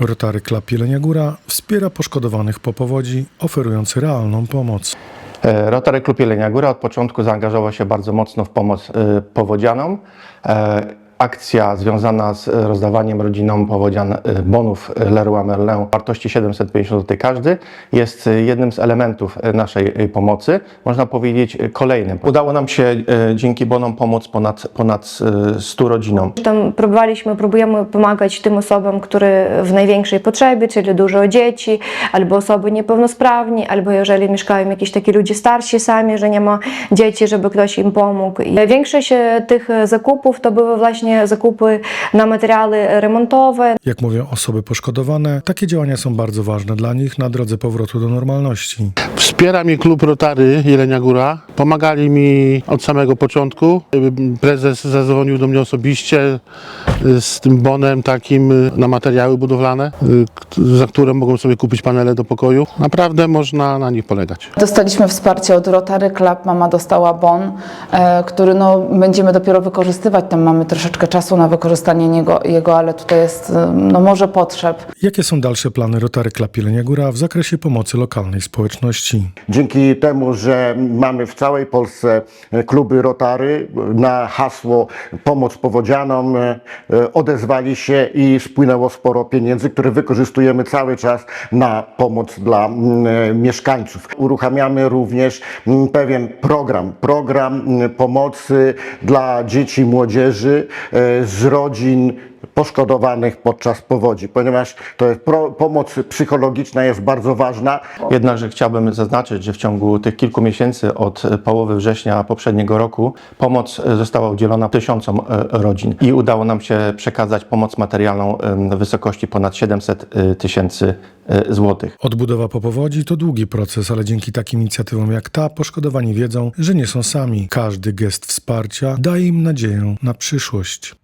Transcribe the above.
Rotary Club Jelenia Góra wspiera poszkodowanych po powodzi, oferując realną pomoc. E, Rotary Klub Jelenia Góra od początku zaangażował się bardzo mocno w pomoc e, powodzianom. Akcja związana z e, rozdawaniem rodzinom powodzian e, bonów e, Leroy Merlin wartości 750 zł każdy jest jednym z elementów naszej pomocy, można powiedzieć kolejnym. Udało nam się dzięki bonom pomóc ponad, ponad e, 100 rodzinom. Tam próbowaliśmy, próbujemy pomagać tym osobom, które w największej potrzebie, czyli dużo dzieci, albo osoby niepełnosprawni, albo jeżeli mieszkają jakieś takie ludzie starsi sami, że nie ma dzieci, żeby ktoś im pomógł. I większość tych zakupów to były właśnie zakupy na materiały remontowe, Jak mówią osoby poszkodowane, takie działania są bardzo ważne dla nich na drodze powrotu do normalności. Wspiera mnie klub Rotary Jelenia Góra. Pomagali mi od samego początku. Prezes zadzwonił do mnie osobiście y, z tym bonem takim na materiały budowlane, y, za które mogą sobie kupić panele do pokoju. Naprawdę można na nich polegać. Dostaliśmy wsparcie od Rotary Club, mama dostała bon, e, który no, będziemy dopiero wykorzystywać. Tam mamy troszeczkę czasu na wykorzystanie niego, jego, ale tutaj jest no, może potrzeb. Jakie są dalsze plany Rotary Club Jelenia Góra w zakresie pomocy lokalnej społeczności? Dzięki temu, że mamy w całej Polsce e, kluby Rotary na hasło Pomoc powodzianom e, e, odezwali się i spłynęło sporo pieniędzy, które wykorzystujemy cały czas na pomoc dla mieszkańców. Uruchamiamy również pewien program, program pomocy dla dzieci i młodzieży z rodzin poszkodowanych podczas powodzi, ponieważ to jest pro, pomoc psychologiczna jest bardzo ważna. Jednakże chciałbym zaznaczyć, że w ciągu tych kilku miesięcy od połowy września poprzedniego roku pomoc e, została udzielona tysiącom e, rodzin i udało nam się przekazać pomoc materialną w wysokości ponad 700 e, tysięcy złotych. Odbudowa po powodzi to długi proces, ale dzięki takim inicjatywom jak ta poszkodowani wiedzą, że nie są sami. Każdy gest wsparcia daje im nadzieję na przyszłość.